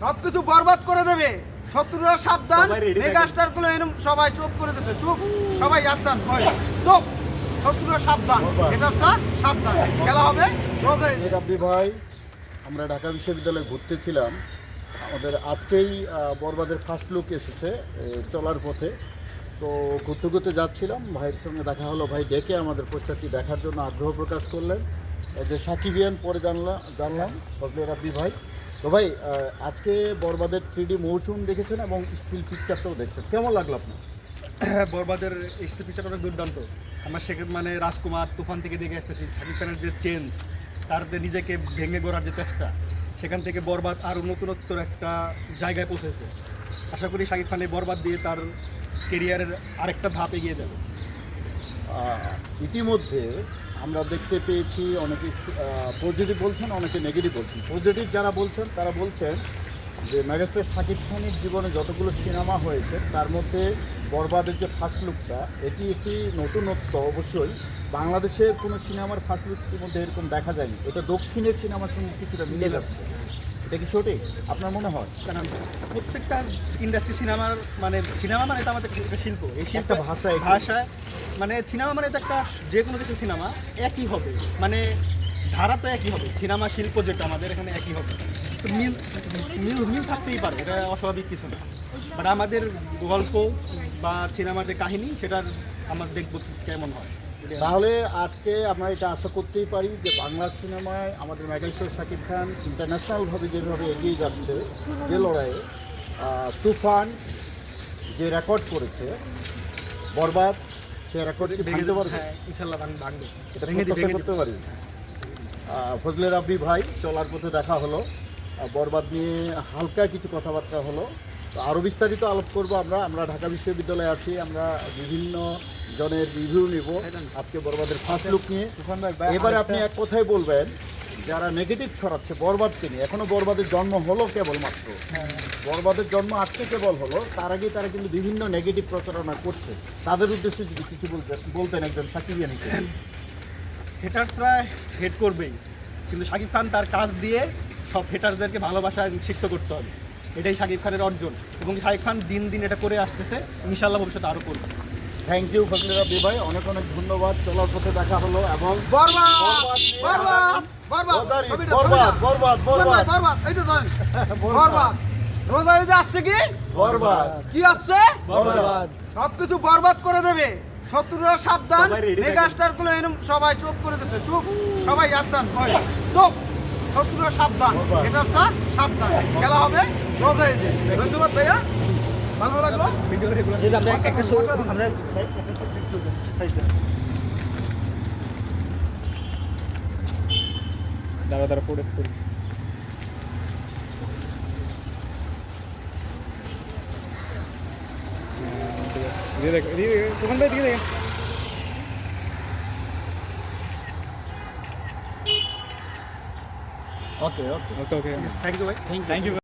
সবকিছু বরবাদ করে দেবে। শত্রুরা সাবধান। মেগাস্টারগুলো এরকম সবাই চুপ করে দিচ্ছে চুপ। সবাই সাবধান। চুপ। শত্রুরা সাবধান। এটা সাবধান। খেলা হবে? রাব্বি ভাই আমরা ঢাকা বিশ্ববিদ্যালয়ে ঘুরতেছিলাম। আমাদের আজকেই বরবাদের ফার্স্ট লুক এসেছে চলার পথে। তো ঘুরতে ঘুরতে যাচ্ছিলাম। ভাইয়ের সঙ্গে দেখা হলো। ভাই ডেকে আমাদের পোস্টারটি দেখার জন্য আগ্রহ প্রকাশ করলেন। যে সাকিবিয়ান পরে জানলাম জানলাম। ফজলে রাব্বি ভাই। তো ভাই আজকে বরবাদের থ্রি ডি মৌসুম দেখেছেন এবং স্টিল পিকচারটাও দেখছেন। কেমন লাগল আপনার? বরবাদের এই পিকচারটা অনেক দুর্দান্ত। আমার সেখানে মানে রাজকুমার তুফান থেকে দেখে আসতেছি শাকিব খানের যে চেঞ্জ তার যে নিজেকে ভেঙে গড়ার যে চেষ্টা সেখান থেকে বরবাদ আরও নতুনত্বর একটা জায়গায় পৌঁছেছে। আশা করি শাকিব খান এই বরবাদ দিয়ে তার কেরিয়ারের আরেকটা ধাপ এগিয়ে যাবে। ইতিমধ্যে আমরা দেখতে পেয়েছি অনেকে পজিটিভ বলছেন, অনেকে নেগেটিভ বলছেন। পজিটিভ যারা বলছেন, তারা বলছেন যে মেগাস্টার শাকিব খানের জীবনে যতগুলো সিনেমা হয়েছে, তার মধ্যে বরবাদের যে ফার্স্ট লুকটা এটি একটি নতুনত্ব অবশ্যই। বাংলাদেশের কোনো সিনেমার ফার্স্ট লুকের মধ্যে এরকম দেখা যায়নি। এটা দক্ষিণের সিনেমার সঙ্গে কিছুটা মিলে যাচ্ছে। এটা কি সঠিক আপনার মনে হয়? প্রত্যেকটা ইন্ডাস্ট্রি সিনেমার মানে সিনেমা মানে তো আমাদের একটা শিল্প। এই শিল্প একটা ভাষা, ভাষায় মানে সিনেমা মানে তো একটা যে কোনো কিছু সিনেমা একই হবে। মানে ধারা তো একই হবে। সিনেমা শিল্প যেটা আমাদের এখানে একই হবে। তো মিল মিল মিল থাকতেই পারে এটা অস্বাভাবিক কিছু না। বাট আমাদের গল্প বা সিনেমার যে কাহিনী সেটার আমরা দেখব কেমন হয়। তাহলে আজকে আমরা এটা আশা করতেই পারি যে বাংলা সিনেমায় আমাদের মেগাস্টার শাকিব খান ইন্টারন্যাশনালভাবে যেভাবে এগিয়ে যাচ্ছে যে লড়াইয়ে তুফান যে রেকর্ড করেছে বরবাদ সে রেকর্ড কি ভাঙতে পারবে? হ্যাঁ ইনশাল্লাহ ভাঙবে। এটা প্রত্যাশা করতে পারি। ফজলে রাব্বি ভাই চলার পথে দেখা হলো। বরবাদ নিয়ে হালকা কিছু কথাবার্তা হলো। তো আরও বিস্তারিত আলোপ করব আমরা। আমরা ঢাকা বিশ্ববিদ্যালয়ে আছি, আমরা বিভিন্ন জনের রিভিউ নিব। আজকে বরবাদের ফার্স্ট লুক নিয়ে। এবারে আপনি এক কথাই বলবেন, যারা নেগেটিভ ছড়াচ্ছে বরবাদকে নিয়ে এখনও বরবাদের জন্ম হলো কেবলমাত্র? বরবাদের জন্ম আজকে কেবল হলো, তার আগে তারা কিন্তু বিভিন্ন নেগেটিভ প্রচারণা করছে। তাদের উদ্দেশ্যে যদি কিছু বলতেন বলতেন একজন সাকিবিয়ান হিসেবে হেটার্সরা হেট করবেই, কিন্তু শাকিব খান তার কাজ দিয়ে সব হেটার্সদেরকে ভালোবাসায় সিক্ত করতে হবে। এটাই শাকিব খানের অর্জন এবং শাকিব খান দিন দিন এটা করে আসতেছে ইনশাল্লাহ ভবিষ্যতে আরও করবে। থ্যাংক ইউ ফজলে রাব্বি ভাই অনেক অনেক ধন্যবাদ। চলার পথে দেখা হলো এবং আসছে কি? বরবাদ। কি আসছে? বরবাদ। সবকিছু বরবাদ করে দেবে। শত্রুরা সাবধান মেগাস্টারগুলো এরকম সবাই চুপ করে দিচ্ছে। চুপ সবাই সাবধান। চুপ। শত্রুরা সাবধান। এটা সাবধান। খেলা হবে। ধন্যবাদ ভাইয়া। ভালো লাগল? দাঁড়া দাঁড়া পড়ে পড়ে দিয়ে দেখ দিয়ে দেখ দিয়ে দেখ। Okay okay okay okay thank you ভাই থ্যাংক ইউ থ্যাংক ইউ